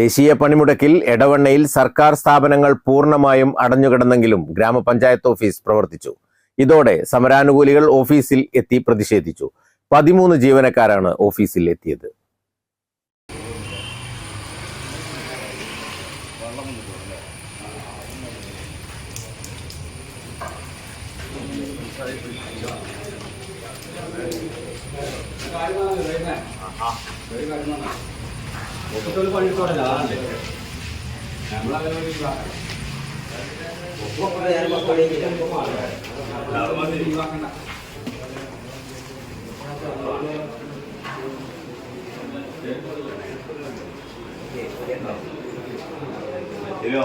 ദേശീയ പണിമുടക്കിൽ എടവണ്ണയിൽ സർക്കാർ സ്ഥാപനങ്ങൾ പൂർണമായും അടഞ്ഞുകിടന്നെങ്കിലും ഗ്രാമപഞ്ചായത്ത് ഓഫീസ് പ്രവർത്തിച്ചു. ഇതോടെ സമരാനുകൂലികൾ ഓഫീസിൽ എത്തി പ്രതിഷേധിച്ചു. പതിമൂന്ന് ജീവനക്കാരാണ് ഓഫീസിൽ എത്തിയത്. ഒക്കത്തൊരു പണിയെടുത്തോടെ ആളുണ്ട് നമ്മളങ്ങനെ ഒരു ഒഴിവാക്കണ്ട. ശരിയോ?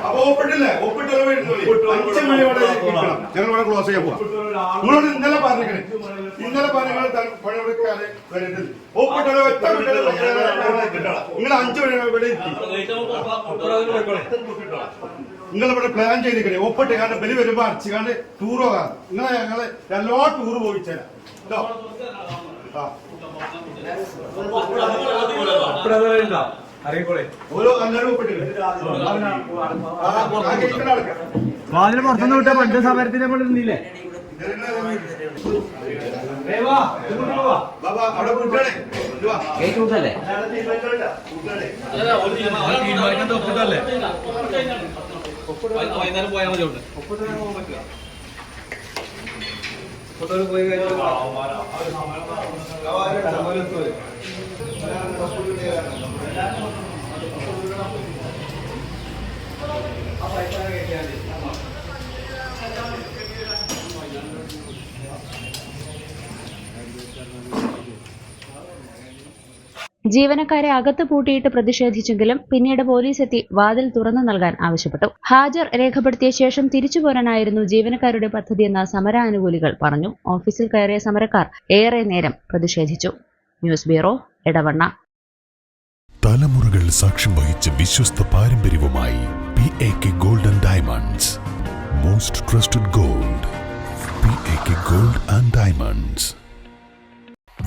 അപ്പൊ ഒപ്പിട്ടില്ലേ? ഒപ്പിട്ടല്ലോ അഞ്ച് മണി വരെ ഇരിക്കണം. ഞങ്ങൾ ഇവിടെ ക്ലോസ് ചെയ്യാൻ പോവാം. നിങ്ങളോട് ഇന്നലെ പറഞ്ഞിരിക്കണേ. ഇന്നലെ പറഞ്ഞ പണിയെടുക്കാതെ വരരുത് ഒപ്പിട്ടല്ലോ ഒറ്റ നിങ്ങൾ അഞ്ചു മണി വരെ ഇവിടെ നിങ്ങൾ ഇവിടെ പ്ലാൻ ചെയ്തിരിക്കണേ. ഒപ്പിട്ട് കാരണം ബലി വരുമ്പോ അടിച്ചുകാണ്ട് ടൂറോ ടൂർ പോകാം. നിങ്ങളെ ഞങ്ങൾ എല്ലാ ടൂർ പോയിച്ചേരാ കേട്ടോ? ആ. വാതിൽ പുറത്തുനിന്ന് വിട്ട പണ്ട് സമരത്തിന് നമ്മൾ ഇരുന്നില്ലേ ബാബാ അവിടെ വിട്ടണേ വൈകുന്നേരം പോയാൽ മതി ഉണ്ട് ജീവനക്കാരെ അകത്ത് പൂട്ടിയിട്ട് പ്രതിഷേധിച്ചെങ്കിലും പിന്നീട് പോലീസ് എത്തി വാതിൽ തുറന്നു നൽകാൻ ആവശ്യപ്പെട്ടു. ഹാജർ രേഖപ്പെടുത്തിയ ശേഷം തിരിച്ചു പോരാനായിരുന്നു ജീവനക്കാരുടെ പദ്ധതിയെന്ന സമരാനുകൂലികൾ പറഞ്ഞു. ഓഫീസിൽ കയറിയ സമരക്കാർ ഏറെ നേരം പ്രതിഷേധിച്ചു. ന്യൂസ് ബ്യൂറോ ഇടവണ്ണ തലമുറകൾ സാക്ഷ്യം വഹിച്ച വിശ്വസ്ത പാരമ്പര്യവുമായി P A K golden diamonds most trusted gold P A K gold and diamonds